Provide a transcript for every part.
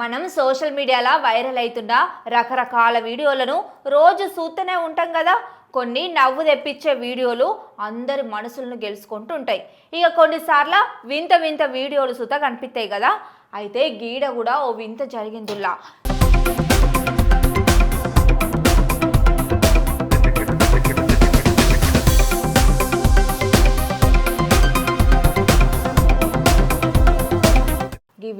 మనం సోషల్ మీడియాలో వైరల్ అవుతున్న రకరకాల వీడియోలను రోజు చూస్తూనే ఉంటాం కదా. కొన్ని నవ్వు తెప్పించే వీడియోలు అందరి మనసులను గెలుచుకుంటూ ఉంటాయి ఇక కొన్నిసార్లు వింత వింత వీడియోలు సుత కనిపిస్తాయి కదా. అయితే గీడ కూడా ఓ వింత జరిగిందిలా.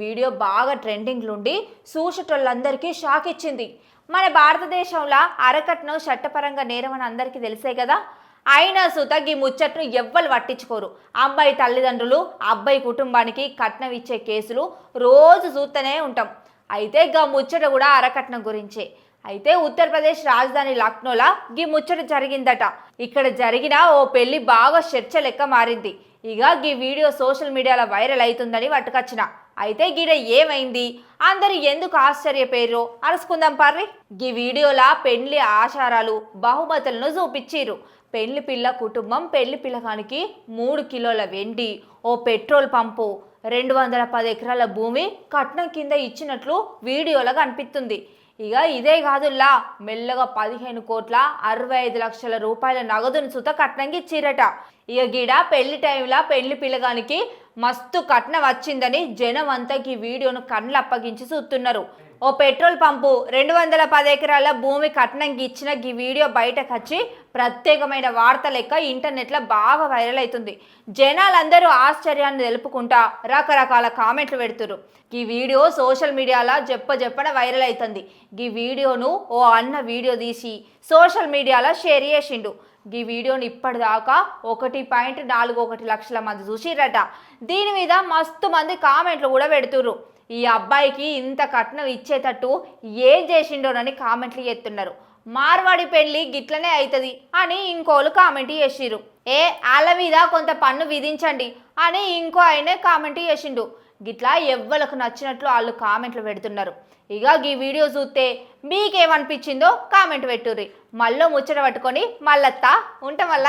వీడియో బాగా ట్రెండింగ్లు ఉండి చూసేటోళ్ళందరికీ షాక్ ఇచ్చింది. మన భారతదేశంలో అరకట్నం చట్టపరంగా నేరం అని అందరికీ తెలిసే కదా? అయినా సుత ఈ ముచ్చట్ను ఎవ్వరు పట్టించుకోరు. అబ్బాయి తల్లిదండ్రులు అబ్బాయి కుటుంబానికి కట్నం ఇచ్చే కేసులు రోజు చూస్తూనే ఉంటాం. అయితే గా ముచ్చట కూడా అరకట్నం గురించే. అయితే ఉత్తరప్రదేశ్ రాజధాని లక్నోలా గీ ముచ్చట జరిగిందట. ఇక్కడ జరిగిన ఓ పెళ్ళి బాగా చర్చ లెక్క మారింది. ఇక గీ వీడియో సోషల్ మీడియాలో వైరల్ అవుతుందని పట్టుకొచ్చిన. అయితే గీడ ఏమైంది? అందరు ఎందుకు ఆశ్చర్యపోయారో అరుసుకుందాం పర్రి. గీ వీడియోలా పెళ్ళి ఆచారాలు బహుమతులను చూపించిర్రు. పెళ్ళి పిల్ల కుటుంబం పెళ్ళి పిల్లగానికి మూడు కిలోల వెండి ఓ పెట్రోల్ పంపు రెండు వందల పది ఎకరాల భూమి కట్నం కింద ఇచ్చినట్లు వీడియోలో కనిపిస్తుంది. ఇక ఇదే కాదుల్లా మెల్లగా పదిహేను కోట్ల అరవై ఐదు లక్షల రూపాయల నగదును సుత కట్నంకి ఇచ్చిరట ఇక గీడ పెళ్ళి టైంలో పెళ్ళి పిల్లగానికి మస్తు కట్నం వచ్చిందని జనం అంతా ఈ వీడియోను కళ్ళు అప్పగించి చూస్తున్నారు. ఓ పెట్రోల్ పంపు రెండు వందల పది ఎకరాల భూమి కట్నంకి ఇచ్చిన ఈ వీడియో బయటకు వచ్చి ప్రత్యేకమైన వార్త లెక్క ఇంటర్నెట్లో బాగా వైరల్ అవుతుంది. జనాలందరూ ఆశ్చర్యాన్ని తెలుపుకుంటా రకరకాల కామెంట్లు పెడుతురు ఈ వీడియో సోషల్ మీడియాలో చెప్ప చెప్పన వైరల్ అవుతుంది. ఈ వీడియోను ఓ అన్న వీడియో తీసి సోషల్ మీడియాలో షేర్ చేసిండు. ఈ వీడియోని ఇప్పటిదాకా ఒకటి పాయింట్ నాలుగు ఒకటి లక్షల మంది చూసిరట దీని మీద మస్తు మంది కామెంట్లు కూడా పెడుతుర్రు. ఈ అబ్బాయికి ఇంత కట్నం ఇచ్చేటట్టు ఏం చేసిండోనని కామెంట్లు చేస్తున్నారు. మార్వాడి పెళ్ళి గిట్లనే అవుతుంది అని ఇంకోళ్ళు కామెంట్ చేసిరు ఏ వాళ్ళ మీద కొంత పన్ను విధించండి అని ఇంకో ఆయన కామెంట్ చేసిండు. గిట్లా ఎవ్వలకు నచ్చినట్లు వాళ్ళు కామెంట్లు పెడుతున్నారు. ఇక ఈ వీడియో చూస్తే మీకేమనిపించిందో కామెంట్ పెట్టుర్రి. మళ్ళీ ముచ్చట పట్టుకొని మళ్ళత్తా ఉంటాం వల్ల